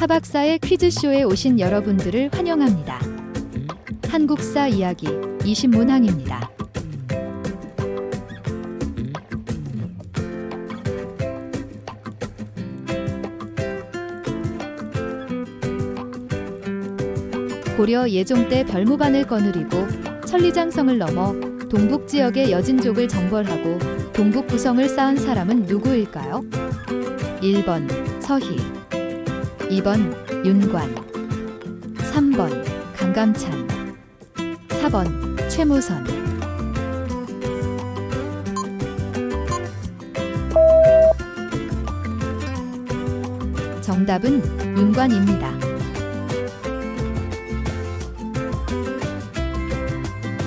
하박사의 퀴즈쇼에 오신 여러분들을 환영합니다. 한국사 이야기 20문항입니다. 고려 예종 때 별무반을 거느리고 천리장성을 넘어 동북 지역의 여진족을 정벌하고 동북 구성을 쌓은 사람은 누구일까요? 1번 서희 2번 윤관 3번 강감찬 4번 최무선 정답은 윤관입니다.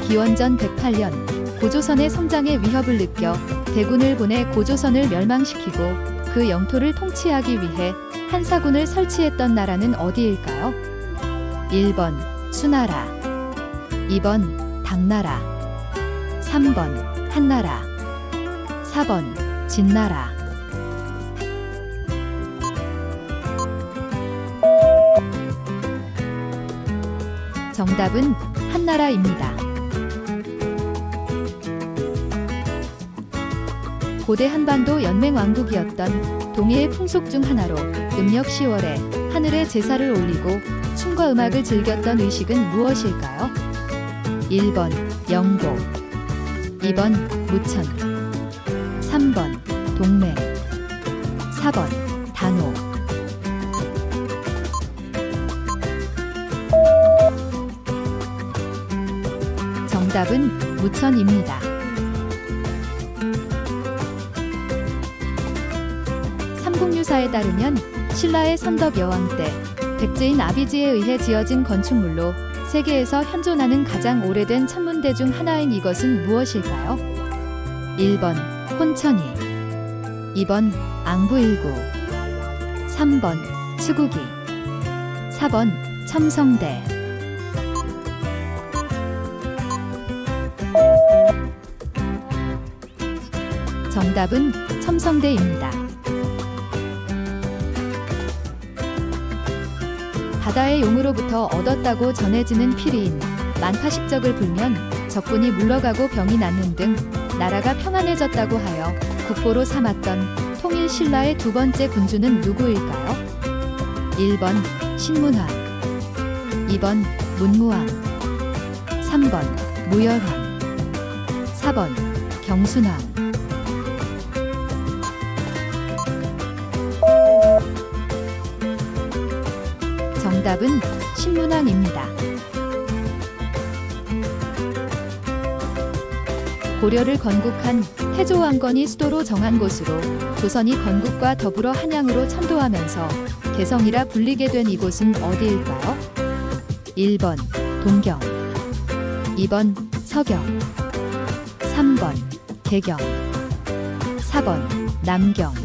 기원전 108년 고조선의 성장에 위협을 느껴 대군을 보내 고조선을 멸망시키고 그 영토를 통치하기 위해 한사군을 설치했던 나라는 어디일까요? 1번 수나라 2번 당나라 3번 한나라 4번 진나라 정답은 한나라입니다. 고대 한반도 연맹 왕국이었던 동해의 풍속 중 하나로 음력 10월에 하늘에 제사를 올리고 춤과 음악을 즐겼던 의식은 무엇일까요? 1번 영고 2번 무천 3번 동맹 4번 단오 정답은 무천입니다. 삼국유사에 따르면 신라의 선덕 여왕 때 백제인 아비지에 의해 지어진 건축물로 세계에서 현존하는 가장 오래된 천문대 중 하나인 이것은 무엇일까요? 1번 혼천이 2번 앙부일구 3번 치국이 4번 첨성대 정답은 첨성대입니다. 바다의 용으로부터 얻었다고 전해지는 피리인 만파식적을 불면 적군이 물러가고 병이 낫는 등 나라가 평안해졌다고 하여 국보로 삼았던 통일 신라의 두 번째 군주는 누구일까요? 1번 신문왕 2번 문무왕 3번 무열왕 4번 경순왕 정답은 신문왕입니다. 고려를 건국한 태조 왕건이 수도로 정한 곳으로 조선이 건국과 더불어 한양으로 천도하면서 개성이라 불리게 된 이곳은 어디일까요? 1번 동경 2번 서경 3번 개경 4번 남경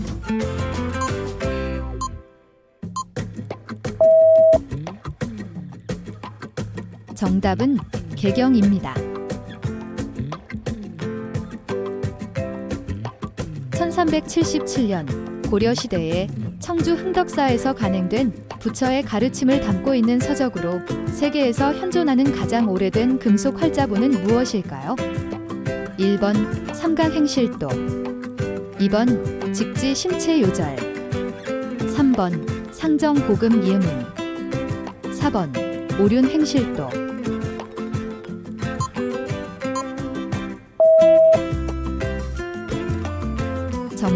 정답은 개경입니다. 1377년 고려 시대에 청주 흥덕사에서 간행된 부처의 가르침을 담고 있는 서적으로 세계에서 현존하는 가장 오래된 금속 활자본은 무엇일까요? 1번 삼강행실도 2번 직지 심체 요절 3번 상정 고금 예문 4번 오륜 행실도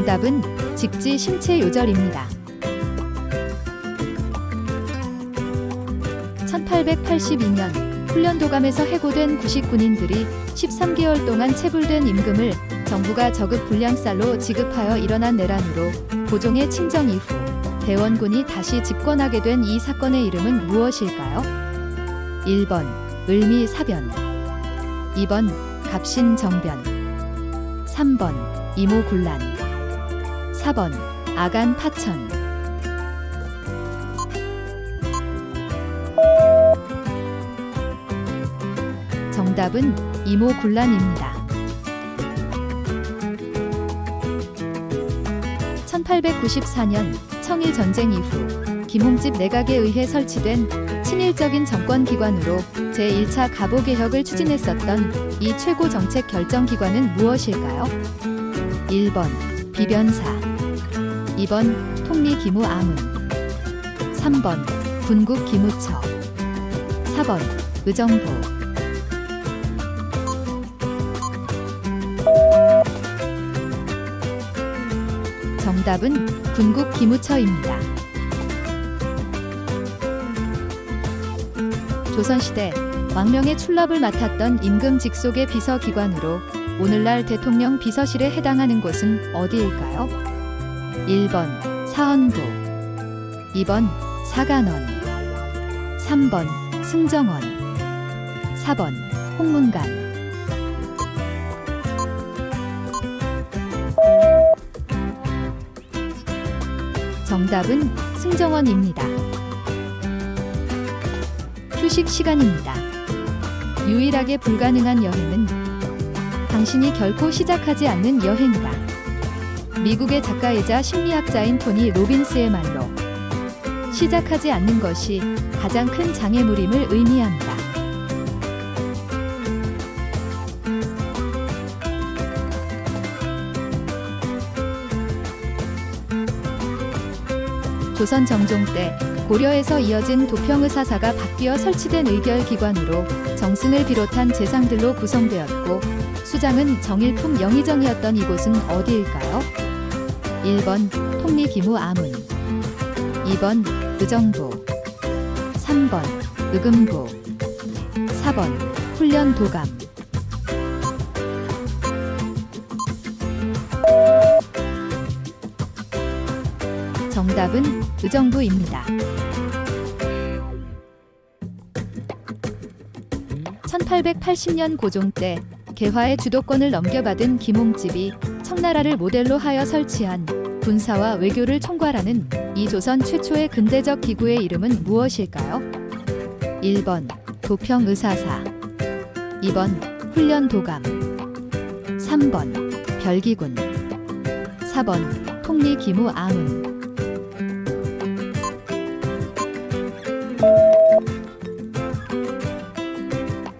정답은 직지 심체 요절입니다. 1882년 훈련도감에서 해고된 구식 군인들이 13개월 동안 체불된 임금을 정부가 저급 불량살로 지급하여 일어난 내란으로 고종의 친정 이후 대원군이 다시 집권하게 된 이 사건의 이름은 무엇일까요? 1번 을미사변 2번 갑신정변 3번 이모군란 4번 아간 파천 정답은 이모군란입니다. 1894년 청일 전쟁 이후 김홍집 내각에 의해 설치된 친일적인 정권기관으로 제1차 가보개혁을 추진했었던 이 최고 정책 결정 기관은 무엇일까요? 1번 비변사 2번 통리 기무 아문 3번 군국 기무처 4번 의정부 정답은 군국 기무처입니다. 조선시대 왕명의 출납을 맡았던 임금 직속의 비서기관으로 오늘날 대통령 비서실에 해당하는 곳은 어디일까요? 1번 사헌부 2번 사간원 3번 승정원 4번 홍문관 정답은 승정원입니다. 휴식 시간입니다. 유일하게 불가능한 여행은 당신이 결코 시작하지 않는 여행이다. 미국의 작가이자 심리학자인 토니 로빈스의 말로 시작하지 않는 것이 가장 큰 장애물임을 의미합니다. 조선 정종 때 고려에서 이어진 도평의사사가 바뀌어 설치된 의결기관으로 정승을 비롯한 재상들로 구성되었고 수장은 정일품 영의정이었던 이곳은 어디일까요? 1번 통리기무 아문 2번 의정부 3번 의금부 4번 훈련 도감 정답은 의정부입니다. 1880년 고종 때 개화의 주도권을 넘겨받은 김홍집이 청나라를 모델로 하여 설치한 군사와 외교를 총괄하는 이 조선 최초의 근대적 기구의 이름은 무엇일까요? 1번 도평의사사 2번 훈련도감 3번 별기군 4번 통리기무아문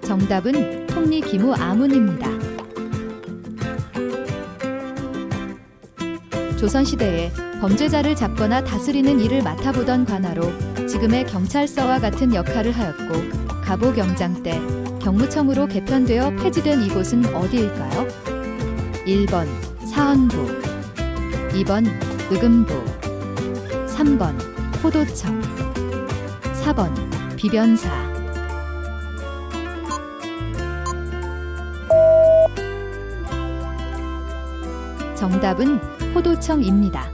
정답은 통리기무아문입니다. 조선시대에 범죄자를 잡거나 다스리는 일을 맡아보던 관하로 지금의 경찰서와 같은 역할을 하였고 가보경장 때 경무청으로 개편되어 폐지된 이곳은 어디일까요? 1번 사헌부 2번 의금부 3번 포도청 4번 비변사 정답은 포도청입니다.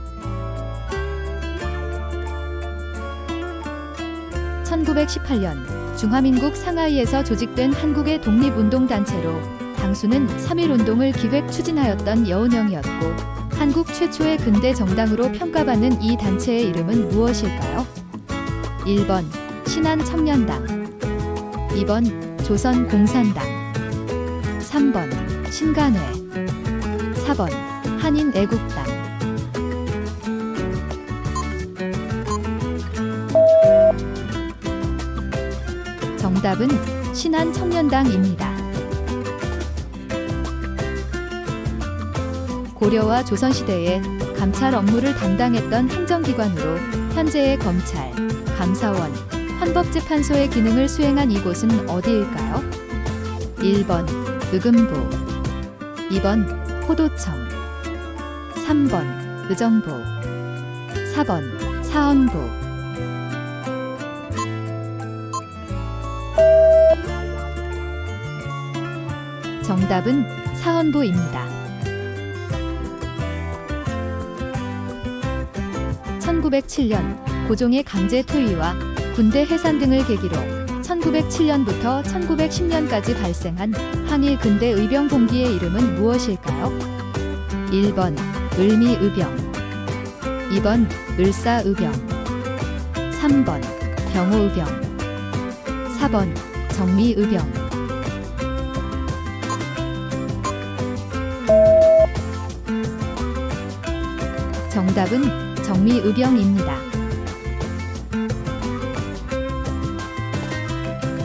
1918년 중화민국 상하이에서 조직된 한국의 독립운동단체로 당수는 3.1운동을 기획 추진하였던 여운형이었고 한국 최초의 근대 정당으로 평가받는 이 단체의 이름은 무엇일까요? 1번 신한 청년당 2번 조선 공산당 3번 신간회 4번 한인 애국당 정답은 신한 청년당입니다. 고려와 조선시대에 감찰 업무를 담당했던 행정기관으로 현재의 검찰, 감사원, 헌법재판소의 기능을 수행한 이곳은 어디일까요? 1번 의금부 2번 포도청 3번 의정부 4번 사헌부 정답은 사헌부입니다. 1907년 고종의 강제 퇴위와 군대 해산 등을 계기로 1907년부터 1910년까지 발생한 항일 근대 의병 봉기의 이름은 무엇일까요? 1번 을미의병 2번 을사의병 3번 병호의병 4번 정미의병 정답은 정미의병입니다.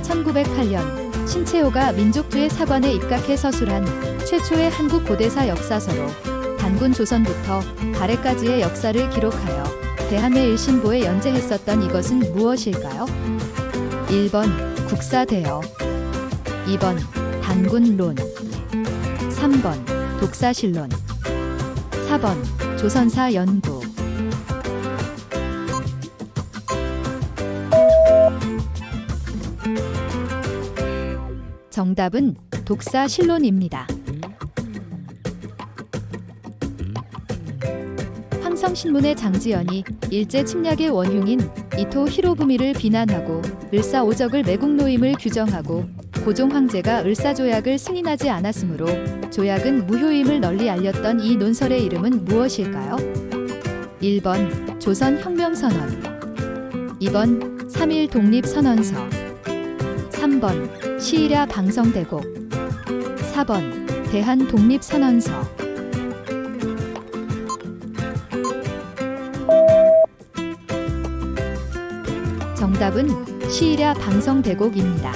1908년 신채호가 민족주의 사관에 입각해 서술한 최초의 한국 고대사 역사서로 단군 조선부터 가래까지의 역사를 기록하여 대한의 일신보에 연재했었던 이것은 무엇일까요? 1번 국사대여 2번 단군론 3번 독사실론 4번 조선사 연구 정답은 독사실론입니다. 황성신문의 장지연이 일제 침략의 원흉인 이토 히로부미를 비난하고 을사오적을 매국노임을 규정하고 고종 황제가 을사조약을 승인하지 않았으므로 조약은 무효임을 널리 알렸던 이 논설의 이름은 무엇일까요? 1번 조선혁명선언 2번 3.1 독립선언서 3번 시일야 방성대곡 4번 대한독립선언서 정답은 시일야 방성대곡입니다.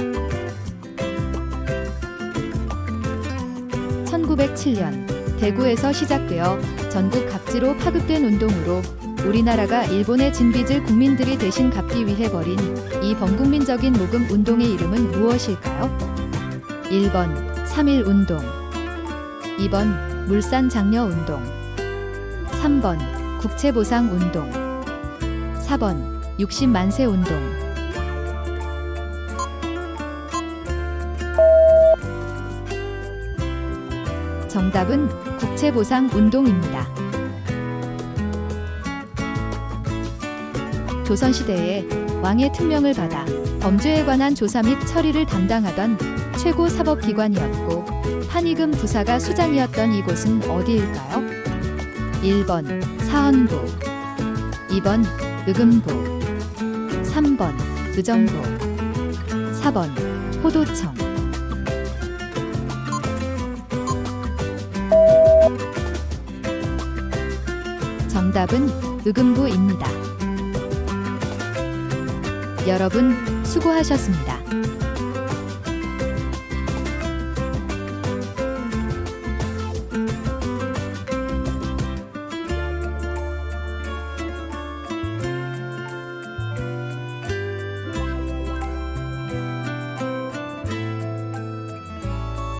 1907년 대구에서 시작되어 전국 각지로 파급된 운동으로 우리나라가 일본의 진빚을 국민들이 대신 갚기 위해 벌인 이 범국민적인 모금 운동의 이름은 무엇일까요? 1번 3.1 운동 2번 물산 장려 운동 3번 국채보상 운동 4번 60만세 운동 정답은 국채보상 운동입니다. 조선시대에 왕의 특명을 받아 범죄에 관한 조사 및 처리를 담당하던 최고 사법기관이었고 한의금 부사가 수장이었던 이곳은 어디일까요? 1번 사헌부 2번 의금부 3번 의정부 4번 호도청 정답은 의금부입니다. 여러분 수고하셨습니다.